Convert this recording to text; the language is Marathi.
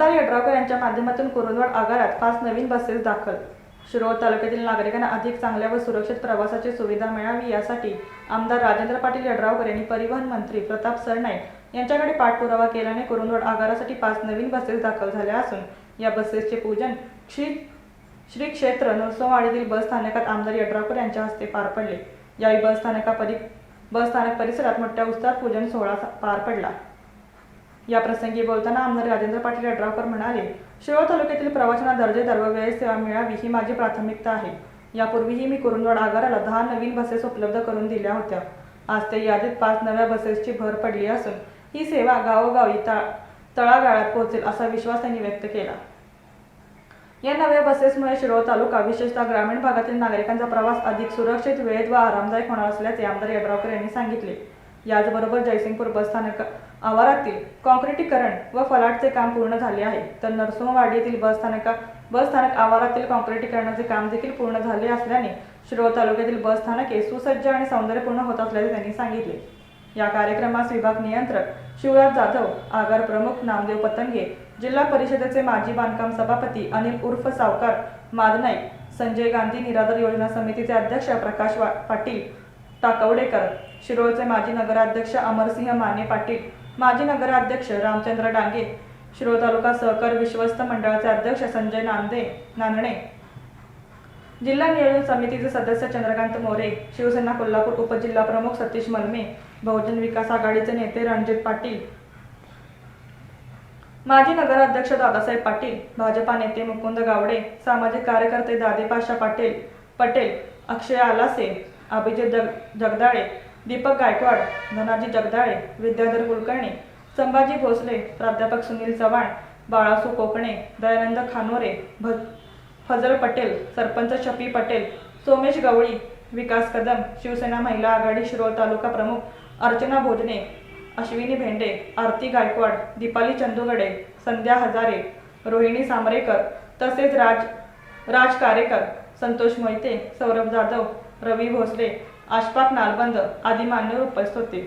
यांच्या माध्यमातून कुरुंदवाड आगारात पाच नवीन बसेस दाखल. शिरोळ तालुक्यातील नागरिकांना अधिक चांगल्या व सुरक्षित प्रवासाची सुविधा मिळावी यासाठी आमदार राजेंद्र पाटील यड्रावकर यांनी परिवहन मंत्री प्रताप सरनाईक यांच्याकडे पाठपुरावा केल्याने कुरुंदवाड आगारासाठी पाच नवीन बसेस दाखल झाल्या असून या बसेसचे पूजन श्री श्री क्षेत्र नरसोंवाडीतील बस स्थानकात आमदार यड्रावकर यांच्या हस्ते पार पडले. यावेळी बस स्थानकापरी बस स्थानक परिसरात मोठ्या उत्साहात पूजन सोहळा पार पडला. या प्रसंगी बोलताना आमदार राजेंद्र पाटील यड्रावकर म्हणाले शिरोळ तालुक्यातील प्रवाशांना दर्जेदार व वेळेत सेवा मिळावी ही माझी प्राथमिकता आहे. यापूर्वीही मी कुरुंदवाड आगाराला दहा नवीन बसेस उपलब्ध करून दिल्या होत्या. आज त्या यादीत पाच नव्या बसेसची भर पडली असून ही सेवा गावोगावी तळ तळागाळात पोहोचेल असा विश्वास त्यांनी व्यक्त केला. या नव्या बसेसमुळे शिरोळ तालुका विशेषतः ग्रामीण भागातील नागरिकांचा प्रवास अधिक सुरक्षित वेळेत व आरामदायक होणार असल्याचे आमदार यड्रावकर यांनी सांगितले. याचबरोबर जयसिंगपूर बस स्थानक आवारातील कॉन्क्रिटीकरण व फलाटचे काम पूर्ण झाले आहे. तर नरसिंहवाडी येथील बस स्थानका बस स्थानक आवारातील कॉन्क्रिटीकरणाचे काम देखील पूर्ण झाले असल्याने शिरोळ तालुक्यातील बस स्थानके सुसज्ज आणि सौंदर्यपूर्ण होत असल्याचे त्यांनी सांगितले. या कार्यक्रमास विभाग नियंत्रक शिवराज जाधव आगार प्रमुख नामदेव पतंगे जिल्हा परिषदेचे माजी बांधकाम सभापती अनिल उर्फ सावकार मादनाईक संजय गांधी निराधार योजना समितीचे अध्यक्ष प्रकाश पाटील टाकवडेकर शिरोळचे माजी नगराध्यक्ष अमरसिंह माने पाटील माजी नगराध्यक्ष रामचंद्र डांगे शिरोळ तालुका सहकार विश्वस्त मंडळाचे अध्यक्ष संजय नांदे नांदणे. जिल्हा नियोजन समितीचे सदस्य चंद्रकांत मोरे शिवसेना कोल्हापूर उपजिल्हा प्रमुख सतीश मलमे बहुजन विकास आघाडीचे नेते रणजित पाटील. माजी नगराध्यक्ष दादासाहेब पाटील भाजपा नेते मुकुंद गावडे सामाजिक कार्यकर्ते दादेपाशा पाटील पटेल अक्षय आलासे अभिजित जग जगदाळे दीपक गायकवाड धनाजी जगदाळे विद्याधर कुलकर्णी संभाजी भोसले प्राध्यापक सुनील चव्हाण बाळासू कोकणे दयानंद खानोरे भ फजल पटेल सरपंच शफी पटेल सोमेश गवळी विकास कदम शिवसेना महिला आघाडी शिरोळ तालुका प्रमुख अर्चना भोजने अश्विनी भेंडे आरती गायकवाड दीपाली चंदुगडे संध्या हजारे रोहिणी सामरेकर तसेच राज राज कारेकर संतोष मोहिते सौरभ जाधव रवी भोसले आशपाक नालबंद आदी मान्यवर उपस्थित होते.